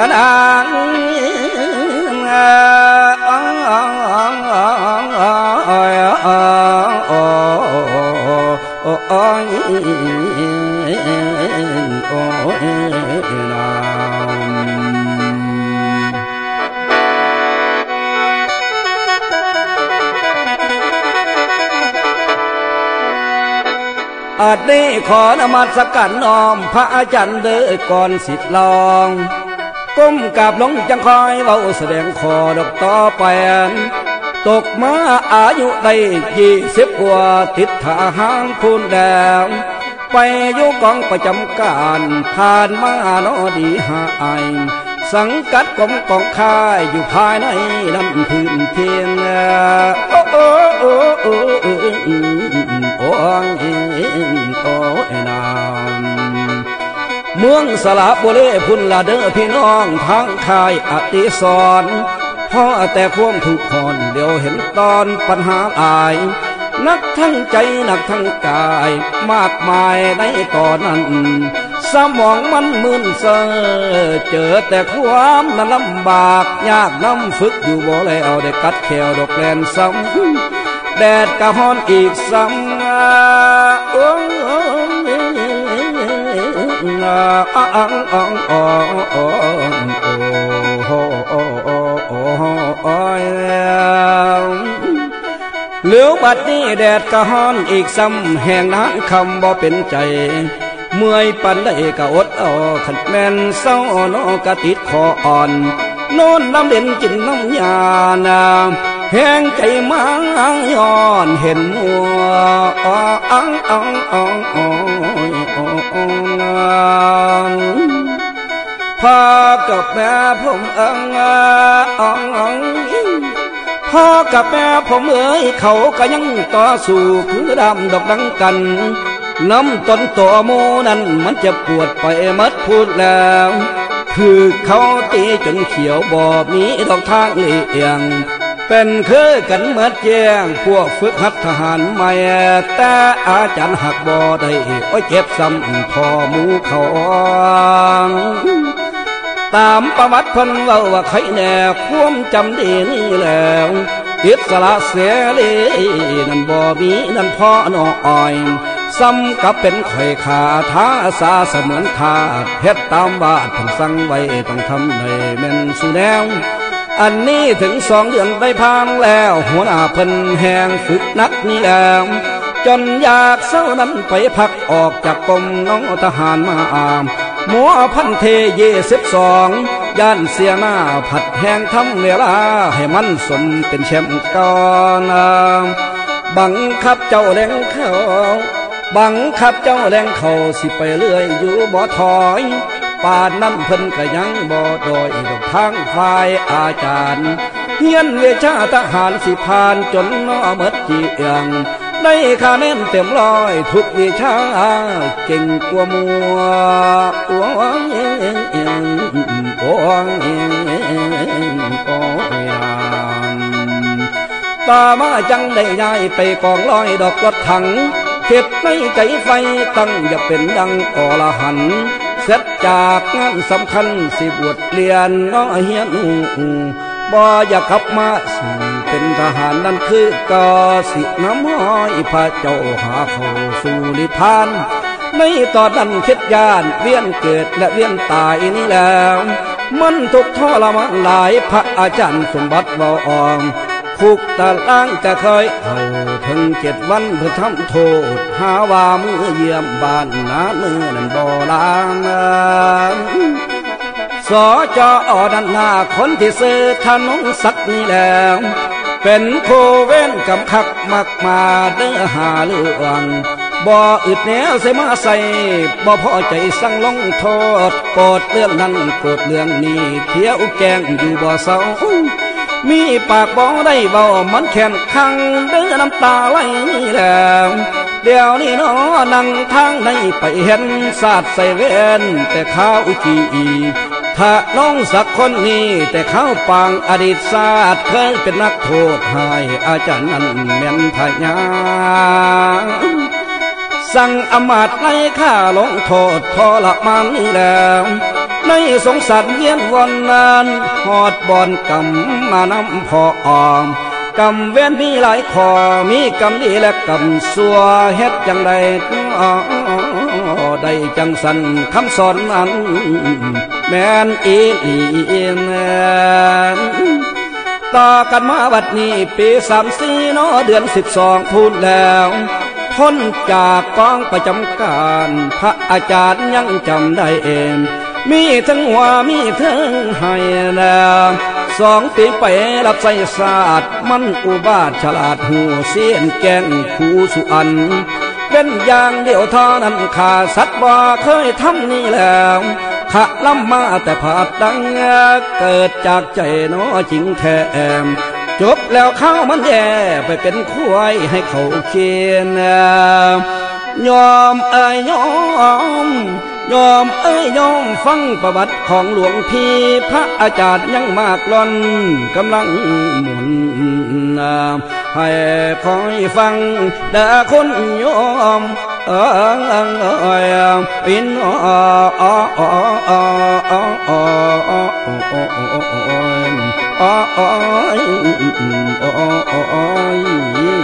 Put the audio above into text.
ละนางอาจได้ขอนมัสกัดน้อมพระอาจารย์เด้อก่อนสิทธิ์ลอง ก้มกราบลงจังคอยเว้าแสดงขอดอกต่อไปตกมาอายุได้ยี่สิบกว่าติดทหารคุณแดงไปอยู่กองประจำการผ่านมาโนดีหายสังกัดกรมกองค่ายอยู่ภายในลำพื้นเทียงโอ้โอ้โอ้โอ้โอ้โอ้โอ้นาม เมืองสระบุรีพุ่นละเด้อพี่น้องทางคายอติสรพ่อแต่ความถูกคนเดี๋ยวเห็นตอนปัญหาอาย นักทั้งใจนักทั้งกาย มากมายในตอนนั้น สมองมันมึนเซอเจอแต่ความนั้นลำบาก ยากน้ำฝึกอยู่บ่แล้วได้กัดแขวดอกแลนซ้ำแดดกะฮ้อนอีกซ้ำ เหลือบัดนี้แดดกะฮ้อนอีกซ้ำแห่งน้ำคำบ่เป็นใจ เมื่อยปันได้กะอดเอาขันแม่นเศร้านอกะติดคออ่อน โน่นน้ำเด่นกินน้ำยานา แห้งใจมังย้อนเห็นมัวอังอังอังอังพ่อกับแม่ผมอังอังอังพ่อกับแม่ผมเอ้ยเขาก็ยังต่อสู้คือดำดอกดังกันน้ำต้นตัวโมนั้นมันจะปวดไปมัดพูดแล้วคือเขาตีจนเขียวบอบมีดอกทางเลี่ยง เป็นคือกันเมื่อแจ้งพวกฝึกหัดทหารใหม่แต่อาจารย์หักบ่ได้โอ้ยเจ็บซ้ำพอมูเขาตามประวัติเพิ่นเล่าว่าใครแน่ความจำดีนี่แล้วอิสระเสรีนั่นบ่มีนั่นพ่อน้อยซ้ำกับเป็นข่อยขาท้าสาเสมือนขาดเฮ็ดตามบาทเพิ่นสั่งไว้ต้องทำให้แม่นสุแนว อันนี้ถึงสองเดือนได้พังแล้ว หัวหน้าเพิ่นแหงฝึกนักนี่แล้วจนอยากเศร้านั้นไปพักออกจากกรมน้องทหารมาอามหมัวพันเทเยสิบสองย่านเสียหน้าผัดแหงทำเวลาให้มันสมเป็นแชมป์ก่อนบังคับเจ้าแรงเขาบังคับเจ้าแรงเขาสิไปเรื่อยอยู่บ่ถอย ป่านนั้นเพิ่นก็ยังบ่โดยดอกทางฝ่ายอาจารย์เฮียนเวชาทหารสิผ่านจนน้อเมดจีเอียงได้คะแนนเต็มร้อยทุกวิชาเก่งกว่ามัวอ้วงเองเองอ้วงเองโอ้ยามต่อมาจังได้ย้ายไปกองลอยดอกรถถังเก็บในใจไฟตั้งอย่าเป็นดังอรหัน ร็จจากงานสำคัญสิบวชเรียนน้อเฮียนบ่อยากขับมาสู่เป็นทหารนั่นคือกอสิน้ำห้อยพระเจ้าหาเข้าสู่นิพพานในตอนนั้นคิดยานเวียนเกิดและเวียนตายนี่แล้ว มันทุกข์ทรมานหลายพระอาจารย์สมบัติเบาอ่อง คุกตาล่างจะเคยเอาถึงเจ็ดวันเพื่อทำโทษ หาว่ามือเยี่ยมบ้านนาเมือนั่นบ่ลางสอจออดันหน้าคนที่ซื้อถนนสักนี้แล้วเป็นโคเว้นกำคักมักมาเด้อหาเรื่องบ่อึดแนวใส่มาใส่บ่พอใจสั่งลงโทษโกรธเรื่องนั้นโกรธเรื่องนี้เที่ยวแกงอยู่บ่เศร้า มีปากบอกได้เบามันแข็งขังเดือน้ำตาไหลนี่แล้วเดี๋ยวนี้น้อนั่งทางในไปเห็นศาสตร์ใส่เวนแต่ข้าวจีถ้าน้องสักคนนี้แต่ข้าวปางอดีตศาสตร์เคยเป็นนักโทษให้อาจารย์นั้นแม่นทายาสั่งอมาตย์ในข้าลงโทษทรมานนี่แล้ว ในสงสารเวียนวันนานหอดบอนกำมานำพอออมกำเว้นมีหลายขอมีกำดีและกำสัวเฮ็ดจังใดได้จังสันคำสอนนั้นแม่นอีเอียนต่อกันมาวัดนี้ปีสามสี่นอเดือนสิบสองพูดแล้วพ้นจากกองประจำการ พระอาจารย์ยังจำได้เอง มีทั้งว่ามีทั้งให้แล้วสองปีไปรับใส่ศาสตร์มันอุบาทฉลาดหูเสียนแกงผูสุอัน เป็นอย่างเดียวท่านั้นขาสัตว์บ่เคยทำนี่แล้วขะล้ำมาแต่ผาดดังเกิดจากใจน้อจริงแท้จบแล้วเข้ามันแย่ไปเป็นควายให้เขาเคียนยอมเอ้ยยอม ยอมเอ้ยยอมฟังประวัติของหลวงพี่พระอาจารย์ยังมากล้นกำลังหมุนให้คอยฟังดาคนยอมเอ้ยอินอ้อย